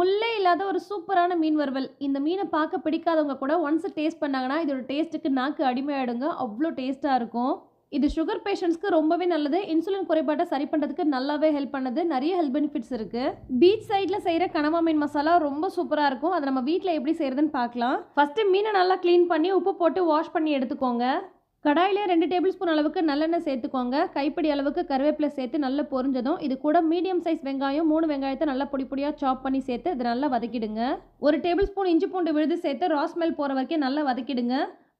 முள்ளே இல்லாத ஒரு சூப்பரான மீன் வறுவல். இந்த மீனை பார்க்க பிடிக்காதவங்க கூட ஒன்ஸ் டேஸ்ட் பண்ணாங்கன்னா இதோட டேஸ்ட்டுக்கு நாக்கு அடிமையாயிடுங்க. அவ்வளோ டேஸ்ட்டாக இருக்கும். இது சுகர் பேஷண்ட்ஸ்க்கு ரொம்பவே நல்லது. இன்சுலின் குறைபாட்டை சரி பண்ணுறதுக்கு நல்லாவே ஹெல்ப் பண்ணுது. நிறைய ஹெல்த் பெனிஃபிட்ஸ் இருக்குது பீச் சைடில் செய்கிற கனவா மீன் மசாலா ரொம்ப சூப்பராக இருக்கும். அதை நம்ம வீட்டில் எப்படி செய்கிறதுன்னு பார்க்கலாம். ஃபஸ்ட்டு மீனை நல்லா க்ளீன் பண்ணி உப்பு போட்டு வாஷ் பண்ணி எடுத்துக்கோங்க. கடாயிலே ரெண்டு டேபிள் ஸ்பூன் அளவுக்கு நல்லெண்ணெய் சேர்த்துக்கோங்க. கைப்பிடி அளவுக்கு கருவேப்பிலை சேர்த்து நல்லா பொரிஞ்சதும் இது கூட மீடியம் சைஸ் வெங்காயம் மூணு வெங்காயத்தை நல்லா பொடி பொடியாக சாப் பண்ணி சேர்த்து இது நல்லா வதக்கிடுங்க. ஒரு டேபிள் ஸ்பூன் இஞ்சி பூண்டு விழுது சேர்த்து ராஸ்மெல் போகிற வரைக்கும் நல்லா வதக்கிடுங்க.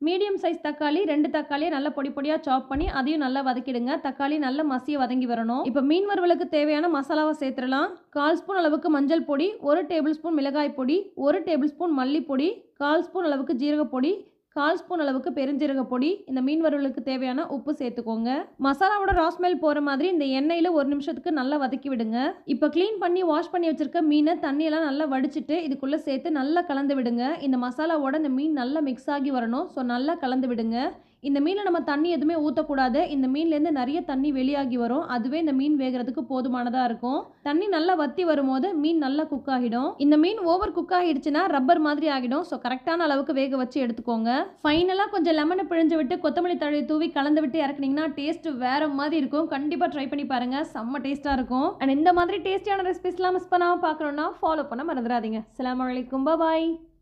மீடியம் சைஸ் தக்காளி ரெண்டு தக்காளியை நல்லா பொடி பொடியாக சாப் பண்ணி அதையும் நல்லா வதக்கிடுங்க. தக்காளி நல்லா மசிய வதங்கி வரணும். இப்போ மீன் வறுவலுக்கு தேவையான மசாலாவை சேர்த்துடலாம். கால் ஸ்பூன் அளவுக்கு மஞ்சள் பொடி ஒரு டேபிள் ஸ்பூன் மிளகாய் பொடி ஒரு டேபிள் ஸ்பூன் மல்லிப்பொடி கால் ஸ்பூன் அளவுக்கு ஜீரகப்பொடி கால் ஸ்பூன் அளவுக்கு பெருஞ்சீரக பொடி இந்த மீன் வறுவலுக்கு தேவையான உப்பு சேர்த்துக்கோங்க. மசாலாவோட ராஸ்மெல் போகிற மாதிரி இந்த எண்ணெயில் ஒரு நிமிஷத்துக்கு நல்லா வதக்கி விடுங்க. இப்போ க்ளீன் பண்ணி வாஷ் பண்ணி வச்சிருக்க மீனை தண்ணியெல்லாம் நல்லா வடிச்சிட்டு இதுக்குள்ளே சேர்த்து நல்லா கலந்து விடுங்க. இந்த மசாலாவோட இந்த மீன் நல்லா மிக்ஸ் ஆகி வரணும் ஸோ நல்லா கலந்து விடுங்க. இந்த மீனில் நம்ம தண்ணி எதுவுமே ஊற்றக்கூடாது இந்த மீன்லேருந்து நிறைய தண்ணி வெளியாகி வரும். அதுவே இந்த மீன் வேகிறதுக்கு போதுமானதாக இருக்கும். தண்ணி நல்லா வத்தி வரும்போது மீன் நல்லா குக் ஆகிடும். இந்த மீன் ஓவர் குக் ஆகிடுச்சுன்னா ரப்பர் மாதிரி ஆகிடும். ஸோ கரெக்டான அளவுக்கு வேக வச்சு எடுத்துக்கோங்க. ஃபைனலாக கொஞ்சம் லெமனை பிழிஞ்சு விட்டு கொத்தமல்லி தழை தூவி கலந்து விட்டு இறக்குனீங்கன்னா டேஸ்ட் வேற மாதிரி இருக்கும். கண்டிப்பாக ட்ரை பண்ணி பாருங்க. செம்ம டேஸ்ட்டாக இருக்கும். அண்ட் இந்த மாதிரி டேஸ்டியான ரெசிபிஸ்லாம் மிஸ் பண்ணாமல் பார்க்கணுன்னா ஃபாலோ பண்ண மறந்துடாதீங்க. அஸ்ஸலாமு அலைக்கும் பாய்